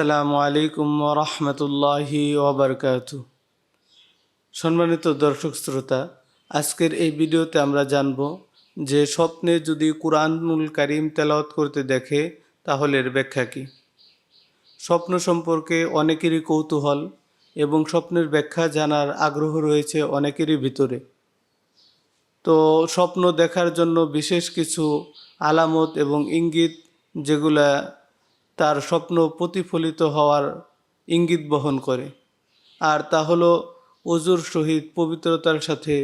আসসালামু আলাইকুম রহমতুল্লাহি ওবরকাত। সম্মানিত দর্শক শ্রোতা, আজকের এই ভিডিওতে আমরা জানব যে স্বপ্নে যদি কুরআনুল কারিম তেলাওয়াত করতে দেখে, তাহলে এর ব্যাখ্যা কী? স্বপ্ন সম্পর্কে অনেকেরই কৌতূহল এবং স্বপ্নের ব্যাখ্যা জানার আগ্রহ রয়েছে অনেকেরই ভিতরে। তো স্বপ্ন দেখার জন্য বিশেষ কিছু আলামত এবং ইঙ্গিত যেগুলা তার স্বপ্ন প্রতিফলিত হওয়ার ইঙ্গিত বহন করে। আর তা হলো অজুর সহিত পবিত্রতার সাথে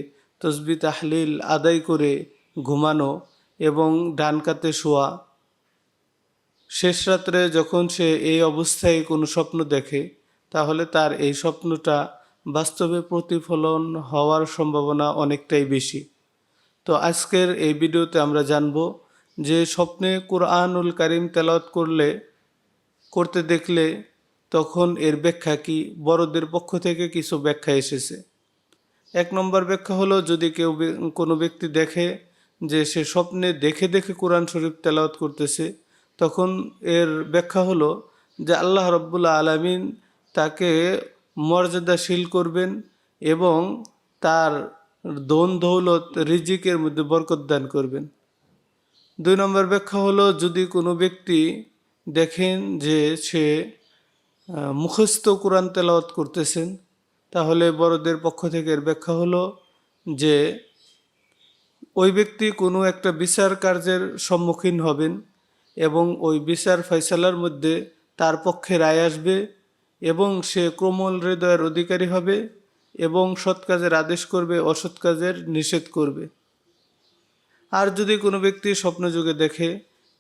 তসবি তাহলিল আদায় করে ঘুমানো এবং ডান কাতে শোয়া। শেষ রাত্রে যখন সে এই অবস্থায় কোনো স্বপ্ন দেখে, তাহলে তার এই স্বপ্নটা বাস্তবে প্রতিফলন হওয়ার সম্ভাবনা অনেকটাই বেশি। তো আজকের এই ভিডিওতে আমরা জানব যে স্বপ্নে কোরআনুল কারিম তেলাওয়াত করলে করতে দেখলে তখন এর ব্যাখ্যা কি? বড়দের পক্ষ থেকে কিছু ব্যাখ্যা এসেছে। এক নম্বর ব্যাখ্যা হলো, যদি কেউ কোনো ব্যক্তি দেখে যে সে স্বপ্নে দেখে দেখে কোরআন শরীফ তেলাওয়াত করতেছে, তখন এর ব্যাখ্যা হলো যে আল্লাহ রব্বুল্লা আলামিন তাকে মর্যাদাশীল করবেন এবং তার দন দৌলত, রিজিকের মধ্যে বরকত দান করবেন। দুই নম্বর ব্যাখ্যা হলো, যদি কোনো ব্যক্তি দেখেন যে সে মুখস্থ কোরআন তেলাওয়াত করতেছেন। তাহলে বড়দের পক্ষ থেকে এর ব্যাখ্যা হলো যে, ওই ব্যক্তি কোনো একটা বিচার কার্যের সম্মুখীন হবেন এবং ওই বিচার ফয়সালার মধ্যে তার পক্ষে রায় আসবে এবং সে ক্রমল হৃদয়ের অধিকারী হবে এবং সৎ কাজের আদেশ করবে, অসৎ কাজের নিষেধ করবে। আর যদি কোনো ব্যক্তি স্বপ্নযুগে দেখে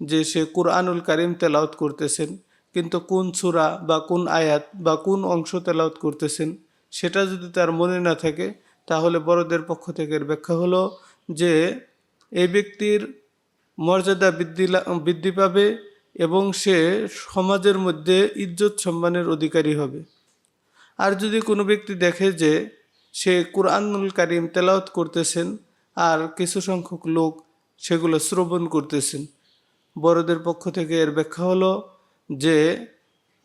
যে সে কুরআনুল কারিম তেলাওয়াত করতেছেন, কিন্তু কোন সূরা বা কোন আয়াত বা কোন অংশ তেলাওয়াত করতেছেন, সেটা যদি তার মনে না থাকে, তাহলে বড়দের পক্ষ থেকে ব্যাখ্যা হলো যে এই ব্যক্তির মর্যাদা বৃদ্ধি বৃদ্ধি পাবে এবং সে সমাজের মধ্যে ইজ্জত সম্মানের অধিকারী হবে। আর যদি কোনো ব্যক্তি দেখে যে সে কুরআনুল কারিম তেলাওয়াত করতেছেন আর কিছু সংখ্যক লোক সেগুলো শ্রবণ করতেছেন বড়দের পক্ষ থেকে এর ব্যাখ্যা হলো যে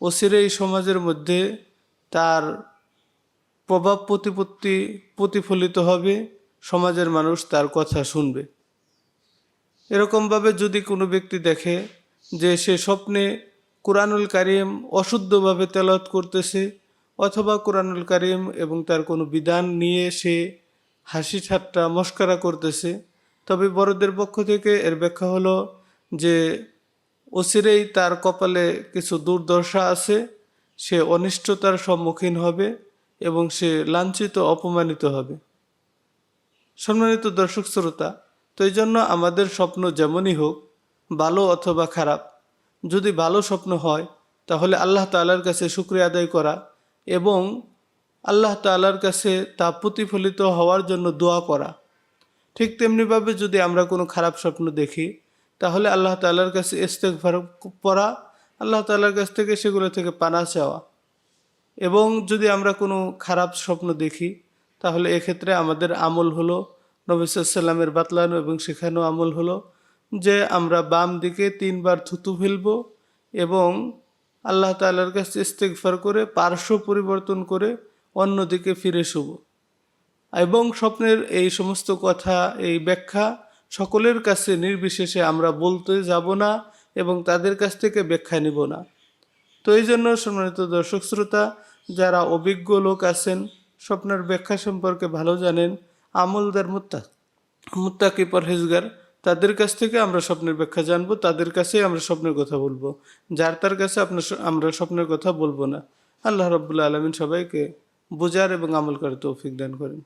অচিরেই সমাজের মধ্যে তার প্রভাব প্রতিপত্তি প্রতিফলিত হবে, সমাজের মানুষ তার কথা শুনবে। এরকমভাবে যদি কোনো ব্যক্তি দেখে যে সে স্বপ্নে কোরআনুল কারিম অশুদ্ধভাবে তেলাওয়াত করতেছে অথবা কোরআনুল কারিম এবং তার কোনো বিধান নিয়ে সে হাসি ঠাট্টা মস্করা করতেছে, তবে বড়দের পক্ষ থেকে এর ব্যাখ্যা হলো যে অচিরেই তার কপালে কিছু দুর্দশা আছে, সে অনিষ্টতার সম্মুখীন হবে এবং সে লাঞ্ছিত, অপমানিত হবে। সম্মানিত দর্শক শ্রোতা, তো এই জন্য আমাদের স্বপ্ন যেমনই হোক, ভালো অথবা খারাপ, যদি ভালো স্বপ্ন হয়, তাহলে আল্লাহ তাআলার কাছে শুক্রিয়া আদায় করা এবং আল্লাহ তাআলার কাছে তা প্রতিফলিত হওয়ার জন্য দোয়া করা। ঠিক তেমনিভাবে যদি আমরা কোনো খারাপ স্বপ্ন দেখি তাহলে আল্লাহ তাআলার কাছে ইস্তেগফার পড়া, আল্লাহ তাআলার কাছ থেকে সেগুলো থেকে পানা চাওয়া। এবং যদি আমরা কোনো খারাপ স্বপ্ন দেখি, তাহলে এক্ষেত্রে আমাদের আমল হলো নবিসাল্লামের বাতলানো এবং শেখানো আমল হলো যে আমরা বাম দিকে তিনবার থুতু ফেলব এবং আল্লাহ তাআলার কাছে ইস্তেগফার করে পার্শ্ব পরিবর্তন করে অন্যদিকে ফিরে শুব। এবং স্বপ্নের এই সমস্ত কথা, এই ব্যাখ্যা সকলের কাছে নির্বিশেষে আমরা বলতে যাব না এবং তাদের কাছ থেকে ব্যাখ্যা নিব না। তো এই জন্য সম্মানিত দর্শক শ্রোতা, যারা অভিজ্ঞ লোক আছেন, স্বপ্নের ব্যাখ্যা সম্পর্কে ভালো জানেন, আমলদার মুত্তা, মুত্তাকি পরহেজগার, তাদের কাছ থেকে আমরা স্বপ্নের ব্যাখ্যা জানব, তাদের কাছেই আমরা স্বপ্নের কথা বলব। যার তার কাছে আপনার আমরা স্বপ্নের কথা বলব না। আল্লাহ রব্বুল্লা আলমিন সবাইকে বোঝার এবং আমল করে তৌফিক দান করেন।